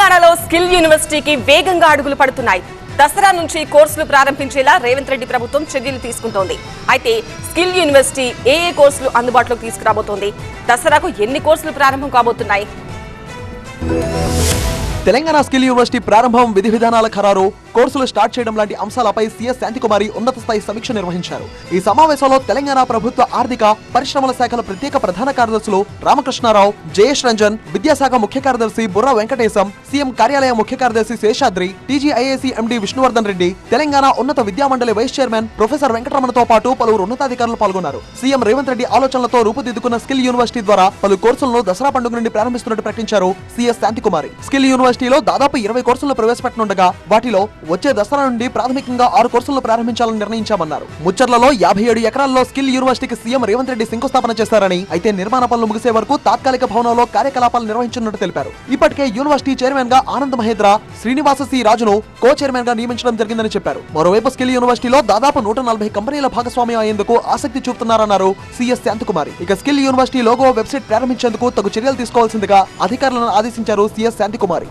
తెలంగాణలో స్కిల్ యూనివర్సిటీకి వేగంగా అడుగులు పడుతున్నాయి. దసరా నుంచి కోర్సులు ప్రారంభించేలా రేవంత్ రెడ్డి ప్రభుత్వం చర్యలు తీసుకుంటోంది. అయితే స్కిల్ యూనివర్సిటీ ఏ ఏ కోర్సులు అందుబాటులోకి తీసుకురాబోతోంది? దసరాకు ఎన్ని కోర్సులు ప్రారంభం కాబోతున్నాయి? తెలంగాణ స్కిల్ యూనివర్సిటీ ప్రారంభం విధి విధానాల ఖరారు. కోర్సులు స్టార్ట్ చేయడం లాంటి అంశాలపై సీఎస్ శాంతికుమారి ఉన్నత స్థాయి సమీక్ష నిర్వహించారు. ఈ సమావేశంలో తెలంగాణ ప్రభుత్వ ఆర్థిక పరిశ్రమల శాఖల ప్రత్యేక ప్రధాన కార్యదర్శులు రామకృష్ణారావు జయేష్ రంజన్ విద్యాశాఖ ముఖ్య కార్యదర్శి బుర్ర వెంకటేశం సీఎం కార్యాలయ ముఖ్య కార్యదర్శి శేషాద్రి టీజీఐఏసీ ఎండి విష్ణువర్ధన్ రెడ్డి తెలంగాణ ఉన్నత విద్యామండలి వైస్ చైర్మన్ ప్రొఫెసర్ వెంకటరమణతో పాటు పలువురు ఉన్నతాధికారులు పాల్గొన్నారు. సీఎం రేవంత్ రెడ్డి ఆలోచనలతో రూపుదిద్దుకున్న స్కిల్ యూనివర్సిటీ ద్వారా పలు కోర్సులను దసరా పండుగ నుండి ప్రారంభిస్తున్నట్టు ప్రకటించారు సీఎస్ శాంతికుమారి. స్కిల్ యూనివర్సిటీలో దాదాపు ఇరవై కోర్సులను ప్రవేశపెట్టనుండగా వాటిలో వచ్చే దసరా నుండి ప్రాథమికంగా ఆరు కోర్సులను ప్రారంభించాలని నిర్ణయించామన్నారు. ముచ్చర్లలో యాభై ఏడు ఎకరాల్లో స్కిల్ యూనివర్సిటీకి సీఎం రేవంత్ రెడ్డి శంకుస్థాపన చేశారని అయితే నిర్మాణ పనులు ముగిసే వరకు తాత్కాలిక భవనంలో కార్యకలాపాలు నిర్వహించనున్నట్టు తెలిపారు. ఇప్పటికే యూనివర్సిటీ చైర్మన్గా ఆనంద్ మహేంద్ర శ్రీనివాస సి రాజును కో చైర్మన్గా నియమించడం జరిగిందని చెప్పారు. మరోవైపు స్కిల్ యూనివర్సిటీలో దాదాపు నూట నలభై కంపెనీల భాగస్వామ్యం అయ్యేందుకు ఆసక్తి చూపుతున్నారన్నారు సిఎస్ శాంతకుమారి. ఇక స్కిల్ యూనివర్సిటీ లోగో వెబ్సైట్ ప్రారంభించేందుకు తగు చర్యలు తీసుకోవాల్సిందిగా అధికారులను ఆదేశించారు సిఎస్ శాంతికుమారి.